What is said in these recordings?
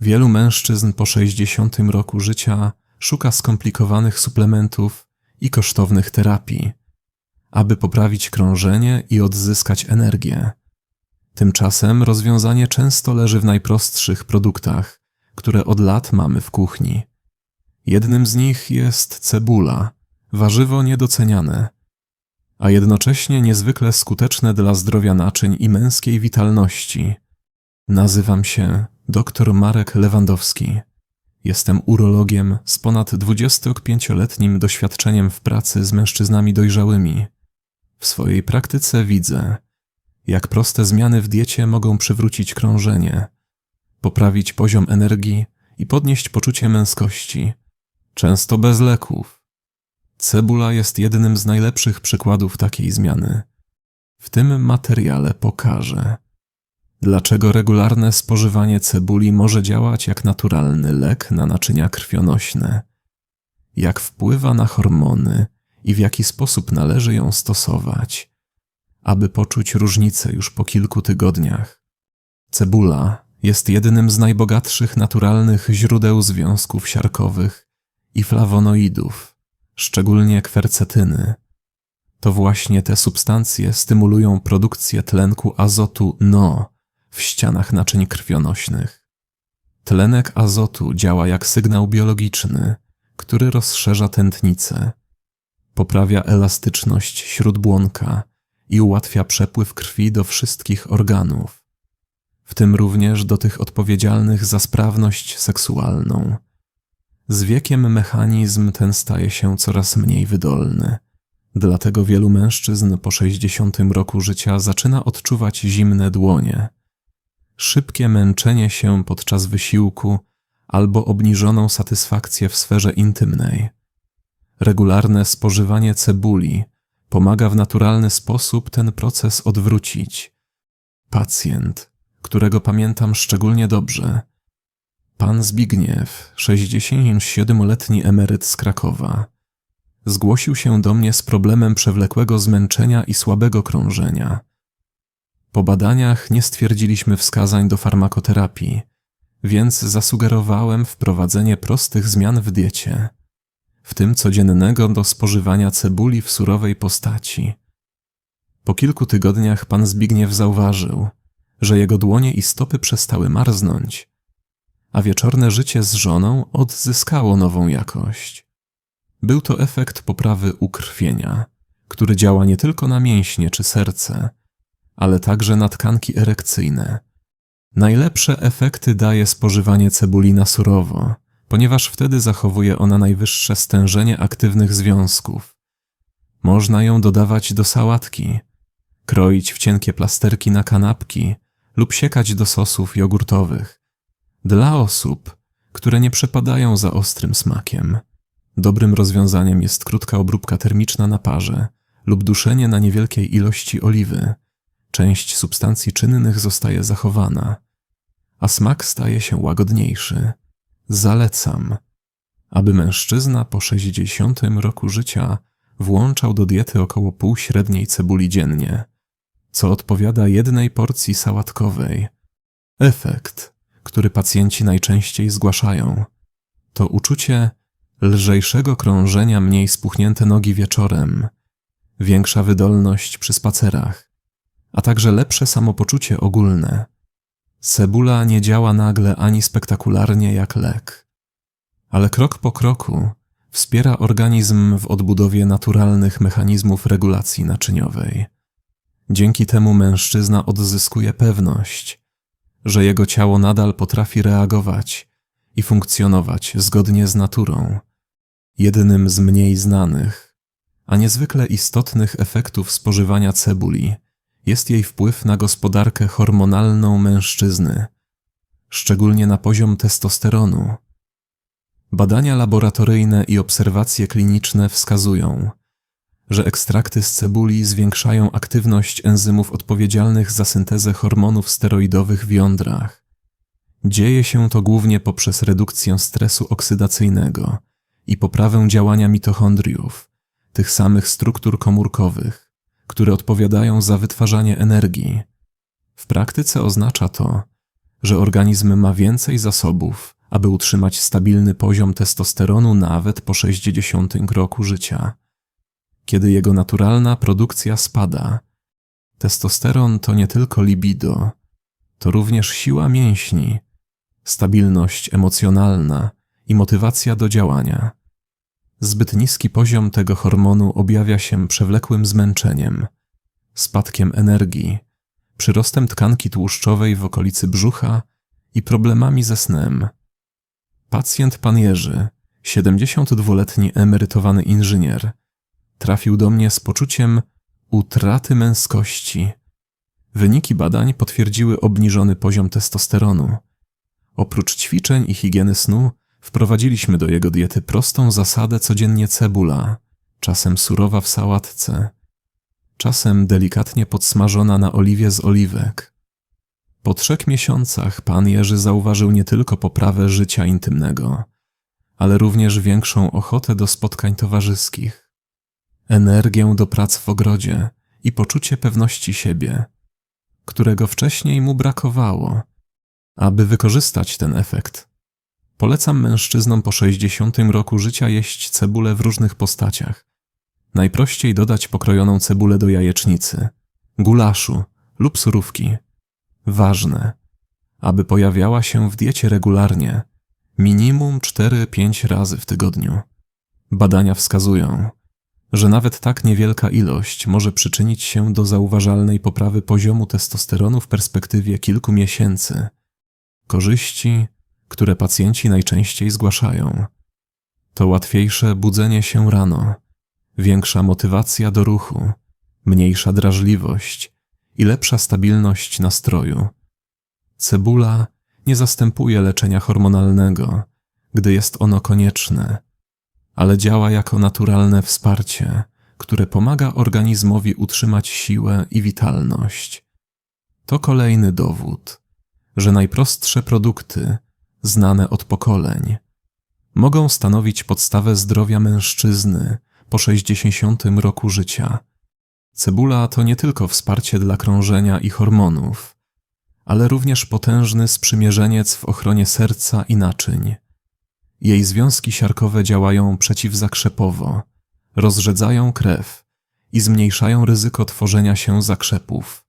Wielu mężczyzn po 60 roku życia szuka skomplikowanych suplementów i kosztownych terapii, aby poprawić krążenie i odzyskać energię. Tymczasem rozwiązanie często leży w najprostszych produktach, które od lat mamy w kuchni. Jednym z nich jest cebula, warzywo niedoceniane, a jednocześnie niezwykle skuteczne dla zdrowia naczyń i męskiej witalności. Nazywam się dr Marek Lewandowski. Jestem urologiem z ponad 25-letnim doświadczeniem w pracy z mężczyznami dojrzałymi. W swojej praktyce widzę, jak proste zmiany w diecie mogą przywrócić krążenie, poprawić poziom energii i podnieść poczucie męskości, często bez leków. Cebula jest jednym z najlepszych przykładów takiej zmiany. W tym materiale pokażę, dlaczego regularne spożywanie cebuli może działać jak naturalny lek na naczynia krwionośne, jak wpływa na hormony i w jaki sposób należy ją stosować, aby poczuć różnicę już po kilku tygodniach. Cebula jest jednym z najbogatszych naturalnych źródeł związków siarkowych i flawonoidów, szczególnie kwercetyny. To właśnie te substancje stymulują produkcję tlenku azotu NO w ścianach naczyń krwionośnych. Tlenek azotu działa jak sygnał biologiczny, który rozszerza tętnicę, poprawia elastyczność śródbłonka i ułatwia przepływ krwi do wszystkich organów, w tym również do tych odpowiedzialnych za sprawność seksualną. Z wiekiem mechanizm ten staje się coraz mniej wydolny. Dlatego wielu mężczyzn po 60 roku życia zaczyna odczuwać zimne dłonie, szybkie męczenie się podczas wysiłku albo obniżoną satysfakcję w sferze intymnej. Regularne spożywanie cebuli pomaga w naturalny sposób ten proces odwrócić. Pacjent, którego pamiętam szczególnie dobrze, pan Zbigniew, 67-letni emeryt z Krakowa, zgłosił się do mnie z problemem przewlekłego zmęczenia i słabego krążenia. Po badaniach nie stwierdziliśmy wskazań do farmakoterapii, więc zasugerowałem wprowadzenie prostych zmian w diecie, w tym codziennego do spożywania cebuli w surowej postaci. Po kilku tygodniach pan Zbigniew zauważył, że jego dłonie i stopy przestały marznąć, a wieczorne życie z żoną odzyskało nową jakość. Był to efekt poprawy ukrwienia, który działa nie tylko na mięśnie czy serce, ale także na tkanki erekcyjne. Najlepsze efekty daje spożywanie cebuli na surowo, ponieważ wtedy zachowuje ona najwyższe stężenie aktywnych związków. Można ją dodawać do sałatki, kroić w cienkie plasterki na kanapki lub siekać do sosów jogurtowych. Dla osób, które nie przepadają za ostrym smakiem, dobrym rozwiązaniem jest krótka obróbka termiczna na parze lub duszenie na niewielkiej ilości oliwy. Część substancji czynnych zostaje zachowana, a smak staje się łagodniejszy. Zalecam, aby mężczyzna po 60 roku życia włączał do diety około pół średniej cebuli dziennie, co odpowiada jednej porcji sałatkowej. Efekt, który pacjenci najczęściej zgłaszają, to uczucie lżejszego krążenia mniej spuchnięte nogi wieczorem, większa wydolność przy spacerach, a także lepsze samopoczucie ogólne. Cebula nie działa nagle ani spektakularnie jak lek, ale krok po kroku wspiera organizm w odbudowie naturalnych mechanizmów regulacji naczyniowej. Dzięki temu mężczyzna odzyskuje pewność, że jego ciało nadal potrafi reagować i funkcjonować zgodnie z naturą. Jednym z mniej znanych, a niezwykle istotnych efektów spożywania cebuli jest jej wpływ na gospodarkę hormonalną mężczyzny, szczególnie na poziom testosteronu. Badania laboratoryjne i obserwacje kliniczne wskazują, że ekstrakty z cebuli zwiększają aktywność enzymów odpowiedzialnych za syntezę hormonów steroidowych w jądrach. Dzieje się to głównie poprzez redukcję stresu oksydacyjnego i poprawę działania mitochondriów, tych samych struktur komórkowych, które odpowiadają za wytwarzanie energii. W praktyce oznacza to, że organizm ma więcej zasobów, aby utrzymać stabilny poziom testosteronu nawet po 60 roku życia. Kiedy jego naturalna produkcja spada, testosteron to nie tylko libido, to również siła mięśni, stabilność emocjonalna i motywacja do działania. Zbyt niski poziom tego hormonu objawia się przewlekłym zmęczeniem, spadkiem energii, przyrostem tkanki tłuszczowej w okolicy brzucha i problemami ze snem. Pacjent pan Jerzy, 72-letni emerytowany inżynier, trafił do mnie z poczuciem utraty męskości. Wyniki badań potwierdziły obniżony poziom testosteronu. Oprócz ćwiczeń i higieny snu, wprowadziliśmy do jego diety prostą zasadę codziennie cebula, czasem surowa w sałatce, czasem delikatnie podsmażona na oliwie z oliwek. Po trzech miesiącach pan Jerzy zauważył nie tylko poprawę życia intymnego, ale również większą ochotę do spotkań towarzyskich, energię do prac w ogrodzie i poczucie pewności siebie, którego wcześniej mu brakowało. Aby wykorzystać ten efekt, polecam mężczyznom po 60 roku życia jeść cebulę w różnych postaciach. Najprościej dodać pokrojoną cebulę do jajecznicy, gulaszu lub surówki. Ważne, aby pojawiała się w diecie regularnie, minimum 4-5 razy w tygodniu. Badania wskazują, że nawet tak niewielka ilość może przyczynić się do zauważalnej poprawy poziomu testosteronu w perspektywie kilku miesięcy. Korzyści, które pacjenci najczęściej zgłaszają, to łatwiejsze budzenie się rano, większa motywacja do ruchu, mniejsza drażliwość i lepsza stabilność nastroju. Cebula nie zastępuje leczenia hormonalnego, gdy jest ono konieczne, ale działa jako naturalne wsparcie, które pomaga organizmowi utrzymać siłę i witalność. To kolejny dowód, że najprostsze produkty, znane od pokoleń, mogą stanowić podstawę zdrowia mężczyzny po 60 roku życia. Cebula to nie tylko wsparcie dla krążenia i hormonów, ale również potężny sprzymierzeniec w ochronie serca i naczyń. Jej związki siarkowe działają przeciwzakrzepowo, rozrzedzają krew i zmniejszają ryzyko tworzenia się zakrzepów,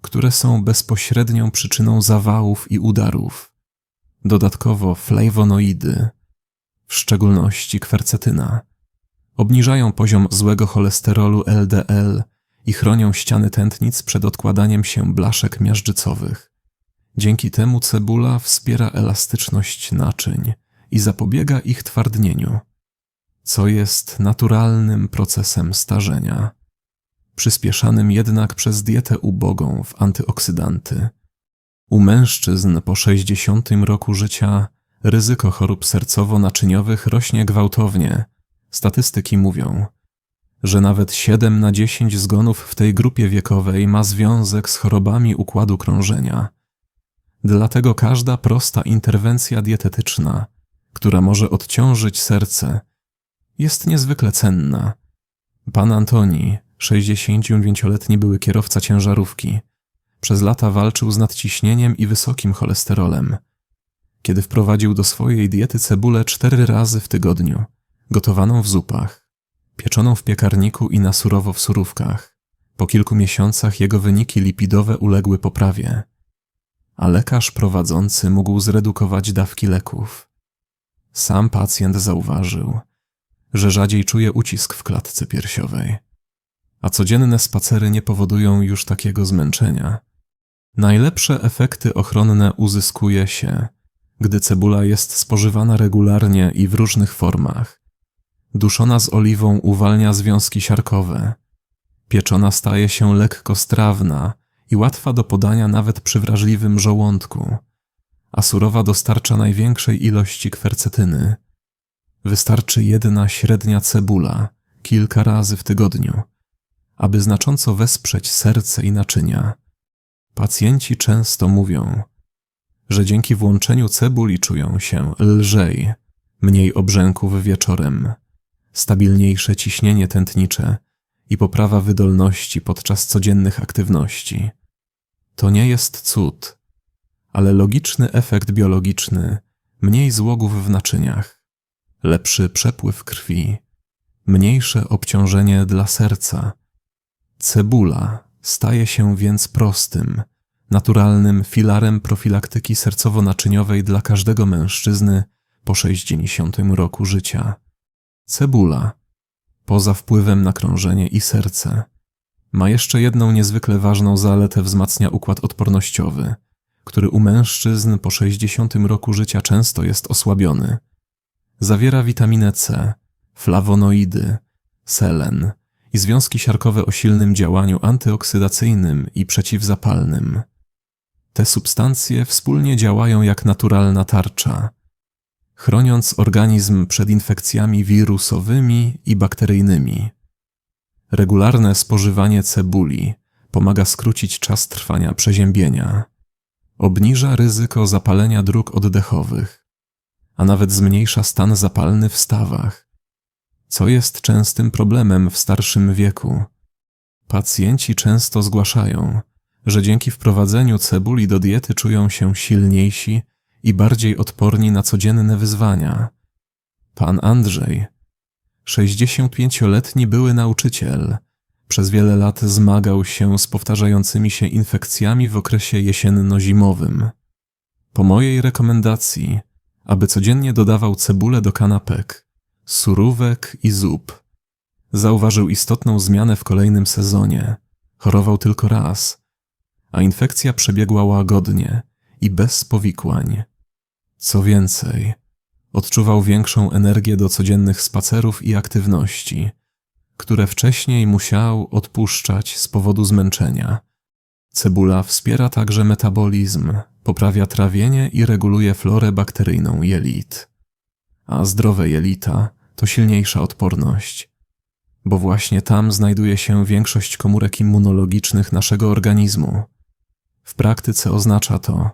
które są bezpośrednią przyczyną zawałów i udarów. Dodatkowo flawonoidy, w szczególności kwercetyna, obniżają poziom złego cholesterolu LDL i chronią ściany tętnic przed odkładaniem się blaszek miażdżycowych. Dzięki temu cebula wspiera elastyczność naczyń i zapobiega ich twardnieniu, co jest naturalnym procesem starzenia, przyspieszanym jednak przez dietę ubogą w antyoksydanty. U mężczyzn po 60 roku życia ryzyko chorób sercowo-naczyniowych rośnie gwałtownie. Statystyki mówią, że nawet 7 na 10 zgonów w tej grupie wiekowej ma związek z chorobami układu krążenia. Dlatego każda prosta interwencja dietetyczna która może odciążyć serce, jest niezwykle cenna. Pan Antoni, 69-letni były kierowca ciężarówki, przez lata walczył z nadciśnieniem i wysokim cholesterolem. Kiedy wprowadził do swojej diety cebulę cztery razy w tygodniu, gotowaną w zupach, pieczoną w piekarniku i na surowo w surówkach, po kilku miesiącach jego wyniki lipidowe uległy poprawie, a lekarz prowadzący mógł zredukować dawki leków. Sam pacjent zauważył, że rzadziej czuje ucisk w klatce piersiowej, a codzienne spacery nie powodują już takiego zmęczenia. Najlepsze efekty ochronne uzyskuje się, gdy cebula jest spożywana regularnie i w różnych formach. Duszona z oliwą uwalnia związki siarkowe. Pieczona staje się lekko strawna i łatwa do podania nawet przy wrażliwym żołądku a surowa dostarcza największej ilości kwercetyny. Wystarczy jedna średnia cebula kilka razy w tygodniu, aby znacząco wesprzeć serce i naczynia. Pacjenci często mówią, że dzięki włączeniu cebuli czują się lżej, mniej obrzęków wieczorem, stabilniejsze ciśnienie tętnicze i poprawa wydolności podczas codziennych aktywności. To nie jest cud, ale logiczny efekt biologiczny, mniej złogów w naczyniach, lepszy przepływ krwi, mniejsze obciążenie dla serca. Cebula staje się więc prostym, naturalnym filarem profilaktyki sercowo-naczyniowej dla każdego mężczyzny po 60 roku życia. Cebula, poza wpływem na krążenie i serce, ma jeszcze jedną niezwykle ważną zaletę wzmacnia układ odpornościowy, który u mężczyzn po 60 roku życia często jest osłabiony. Zawiera witaminę C, flawonoidy, selen i związki siarkowe o silnym działaniu antyoksydacyjnym i przeciwzapalnym. Te substancje wspólnie działają jak naturalna tarcza, chroniąc organizm przed infekcjami wirusowymi i bakteryjnymi. Regularne spożywanie cebuli pomaga skrócić czas trwania przeziębienia, obniża ryzyko zapalenia dróg oddechowych, a nawet zmniejsza stan zapalny w stawach, co jest częstym problemem w starszym wieku. Pacjenci często zgłaszają, że dzięki wprowadzeniu cebuli do diety czują się silniejsi i bardziej odporni na codzienne wyzwania. Pan Andrzej, 65-letni były nauczyciel, przez wiele lat zmagał się z powtarzającymi się infekcjami w okresie jesienno-zimowym. Po mojej rekomendacji, aby codziennie dodawał cebulę do kanapek, surówek i zup, zauważył istotną zmianę w kolejnym sezonie. Chorował tylko raz, a infekcja przebiegła łagodnie i bez powikłań. Co więcej, odczuwał większą energię do codziennych spacerów i aktywności, które wcześniej musiał odpuszczać z powodu zmęczenia. Cebula wspiera także metabolizm, poprawia trawienie i reguluje florę bakteryjną jelit. A zdrowe jelita to silniejsza odporność, bo właśnie tam znajduje się większość komórek immunologicznych naszego organizmu. W praktyce oznacza to,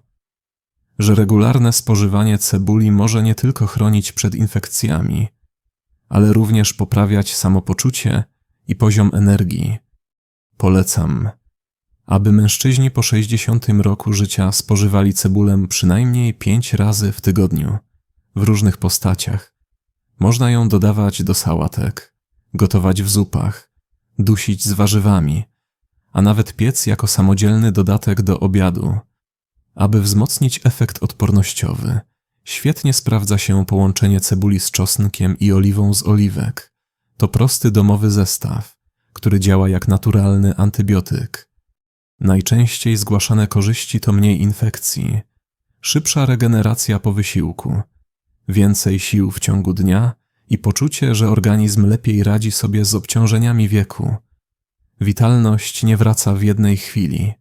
że regularne spożywanie cebuli może nie tylko chronić przed infekcjami, ale również poprawiać samopoczucie i poziom energii. Polecam, aby mężczyźni po 60 roku życia spożywali cebulę przynajmniej 5 razy w tygodniu, w różnych postaciach. Można ją dodawać do sałatek, gotować w zupach, dusić z warzywami, a nawet piec jako samodzielny dodatek do obiadu. Aby wzmocnić efekt odpornościowy, świetnie sprawdza się połączenie cebuli z czosnkiem i oliwą z oliwek. To prosty domowy zestaw, który działa jak naturalny antybiotyk. Najczęściej zgłaszane korzyści to mniej infekcji, szybsza regeneracja po wysiłku, więcej sił w ciągu dnia i poczucie, że organizm lepiej radzi sobie z obciążeniami wieku. Witalność nie wraca w jednej chwili,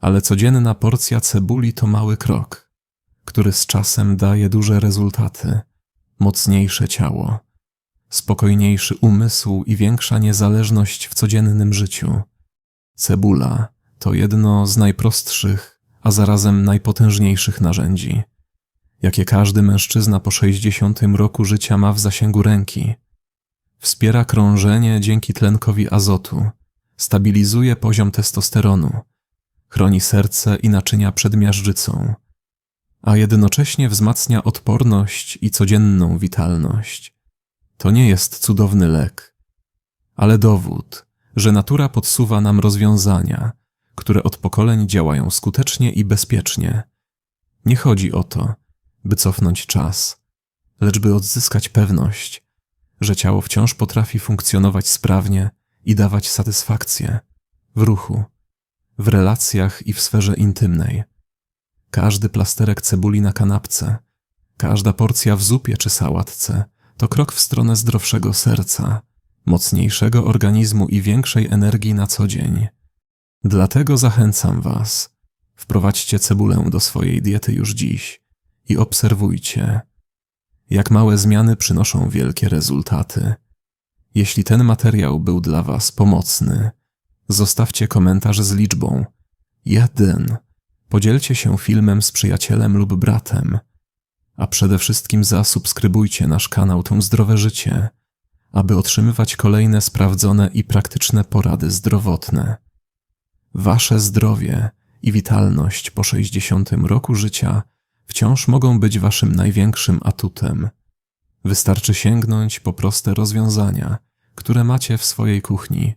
ale codzienna porcja cebuli to mały krok, który z czasem daje duże rezultaty, mocniejsze ciało, spokojniejszy umysł i większa niezależność w codziennym życiu. Cebula to jedno z najprostszych, a zarazem najpotężniejszych narzędzi, jakie każdy mężczyzna po 60 roku życia ma w zasięgu ręki. Wspiera krążenie dzięki tlenkowi azotu, stabilizuje poziom testosteronu, chroni serce i naczynia przed miażdżycą, a jednocześnie wzmacnia odporność i codzienną witalność. To nie jest cudowny lek, ale dowód, że natura podsuwa nam rozwiązania, które od pokoleń działają skutecznie i bezpiecznie. Nie chodzi o to, by cofnąć czas, lecz by odzyskać pewność, że ciało wciąż potrafi funkcjonować sprawnie i dawać satysfakcję w ruchu, w relacjach i w sferze intymnej. Każdy plasterek cebuli na kanapce, każda porcja w zupie czy sałatce to krok w stronę zdrowszego serca, mocniejszego organizmu i większej energii na co dzień. Dlatego zachęcam Was, wprowadźcie cebulę do swojej diety już dziś i obserwujcie, jak małe zmiany przynoszą wielkie rezultaty. Jeśli ten materiał był dla Was pomocny, zostawcie komentarz z liczbą 1. Podzielcie się filmem z przyjacielem lub bratem, a przede wszystkim zasubskrybujcie nasz kanał Tą Zdrowe Życie, aby otrzymywać kolejne sprawdzone i praktyczne porady zdrowotne. Wasze zdrowie i witalność po 60 roku życia wciąż mogą być waszym największym atutem. Wystarczy sięgnąć po proste rozwiązania, które macie w swojej kuchni